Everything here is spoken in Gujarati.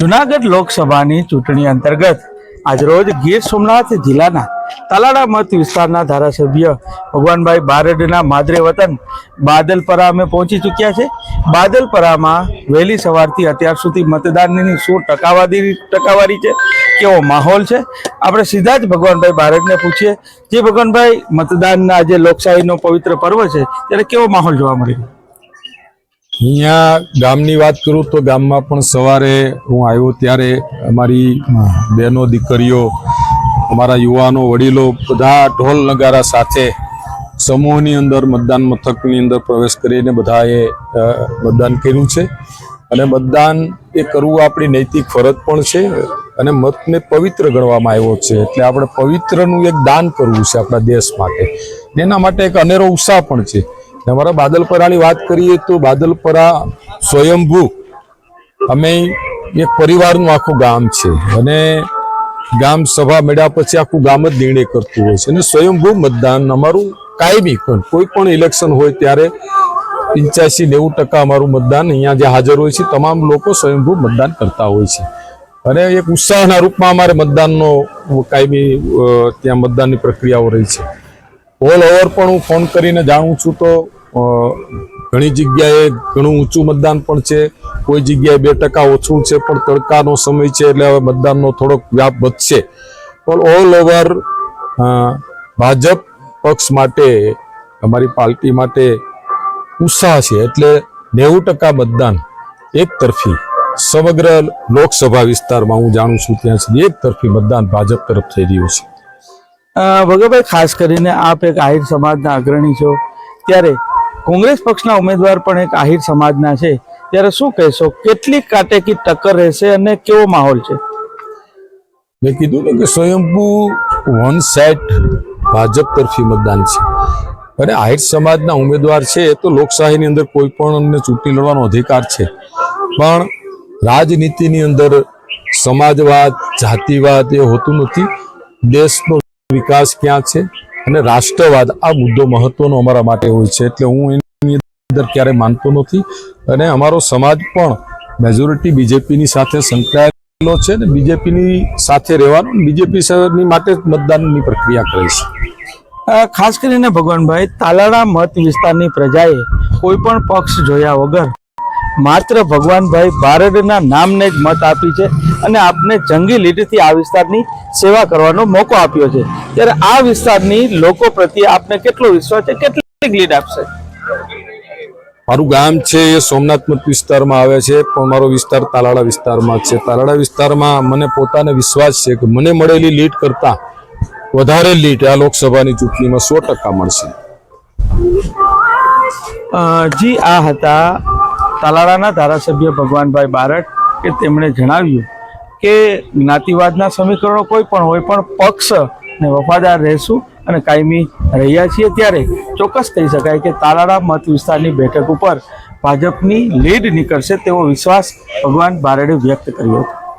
જુનાગઢ લોકસભાની ચૂંટણી અંતર્ગત આજરોજ ગીર સોમનાથ જિલ્લાના તાલાડા મત વિસ્તારના ધારાસભ્ય ભગવાનભાઈ બારડના માદરે વતન બાદલપરા અમે પહોંચી ચૂક્યા છે. બાદલપરામાં વહેલી સવારથી અત્યાર સુધી મતદાનની શું ટકાવારી ટકાવારી છે, કેવો માહોલ છે? આપણે સીધા જ ભગવાનભાઈ બારડને પૂછીએ, જે ભગવાનભાઈ મતદાનના આજે લોકશાહીનો પવિત્ર પર્વ છે, ત્યારે કેવો માહોલ જોવા મળી અહીંયા ગામની વાત કરું તો ગામમાં પણ સવારે હું આવ્યો ત્યારે અમારી બહેનો, દીકરીઓ, અમારા યુવાનો, વડીલો બધા ઢોલ નગારા સાથે સમૂહની અંદર, મતદાન મથકની અંદર પ્રવેશ કરીને બધાએ મતદાન કર્યું છે. અને મતદાન એ કરવું આપણી નૈતિક ફરજ પણ છે અને મતને પવિત્ર ગણવામાં આવ્યો છે. એટલે આપણે પવિત્રનું એક દાન કરવું છે આપણા દેશ માટે. એના માટે એક અનેરો ઉત્સાહ પણ છે. અમારા બાદલપરાની વાત કરીએ તો બાદલપરા સ્વયંભૂ. અમે એક પરિવારનું આખું ગામ છે અને ગામ સભા મળ્યા પછી આખું ગામ જ નિર્ણય કરતું હોય છે અને સ્વયંભૂ મતદાન અમારું કાયમી કોઈ પણ ઇલેક્શન હોય ત્યારે પંચ્યાસી નેવું ટકા અમારું મતદાન અહીંયા જે હાજર હોય છે, તમામ લોકો સ્વયંભૂ મતદાન કરતા હોય છે. અને એક ઉત્સાહના રૂપમાં અમારે મતદાનનો કાયમી ત્યાં મતદાનની પ્રક્રિયાઓ રહી છે. ઓલ ઓવર પણ હું ફોન કરીને જાણું છું તો ઘણી જગ્યાએ ઘણું ઊંચું મતદાન પણ છે. કોઈ જગ્યાએ બે ટકા ઓછું છે, પણ તડકાનો સમય છે એટલે હવે મતદાનનો થોડોક વ્યાપ વધશે. પણ ઓલ ઓવર ભાજપ પક્ષ માટે, અમારી પાર્ટી માટે ઉત્સાહ છે એટલે નેવું ટકા મતદાન એક તરફી સમગ્ર લોકસભા વિસ્તારમાં હું જાણું છું ત્યાં સુધી એક તરફી મતદાન ભાજપ તરફ થઈ રહ્યું છે. ભગતભાઈ ખાસ કરીને આપ એક આહિર સમાજના અગ્રણી છો. ત્યારે કોંગ્રેસ પક્ષના ઉમેદવાર પણ એક આહિર સમાજના છે. ત્યારે શું કહેશો, કેટલી કાટેકી ટક્કર રહેશે અને કેવો માહોલ છે? મેં કીધું ને કે સ્વયંભૂ વન સાઇડ ભાજપ તરફી મતદાન છે. અને આહિર સમાજના ઉમેદવાર છે તો લોકશાહીની અંદર કોઈ પણ ચૂંટણી લડવાનો અધિકાર છે. પણ રાજનીતિની અંદર સમાજવાદ, જાતિવાદ એ હોતું નથી. દેશનો વિકાસ ક્યાં છે? અને રાષ્ટ્રવાદ આ મુદ્દો મહત્વનો અમારા માટે હોય છે. એટલે હું એની અંદર ક્યારેય માનતો નથી. અને અમારો સમાજ પણ મેજોરિટી બીજેપીની સાથે સંકળાયેલો છે ને બીજેપીની સાથે રહેવાનો બીજેપી માટે જ મતદાનની પ્રક્રિયા કરે છે. ખાસ કરીને ભગવાનભાઈ, તાલાળા મત વિસ્તારની પ્રજાએ કોઈ પણ પક્ષ જોયા વગર માત્ર ભગવાનભાઈ બારડના નામને જ મત આપી છે અને આપને જંગી લીડથી આ વિસ્તારની સેવા કરવાનો મોકો આપ્યો છે. ત્યારે આ વિસ્તારની લોકો પ્રત્યે આપને કેટલો વિશ્વાસ છે? કેટલી લીડ આપશે? મારું ગામ છે એ સોમનાથ મત વિસ્તારમાં આવે છે પણ મારો વિસ્તાર તાલાળા વિસ્તારમાં છે. તાલાળા વિસ્તારમાં મને પોતાને વિશ્વાસ છે કે મને મળેલી લીડ કરતાં વધારે લીડ આ લોકસભાની ચૂંટણીમાં સો ટકા મળશે. જી આ હતા તાલાળાના ધારાસભ્ય ભગવાનભાઈ બારડ કે તેમણે જણાવ્યું કે જ્ઞાતિવાદના સમીકરણો કોઈ પણ હોય પણ પક્ષ ને વફાદાર રહેશું અને કાયમી રહ્યા છીએ ત્યારે ચોક્કસ કહી શકાય કે તાલાળા મત વિસ્તારની બેઠક ઉપર ભાજપની લીડ નીકળશે તેવો વિશ્વાસ ભગવાન બારડે વ્યક્ત કર્યો હતો.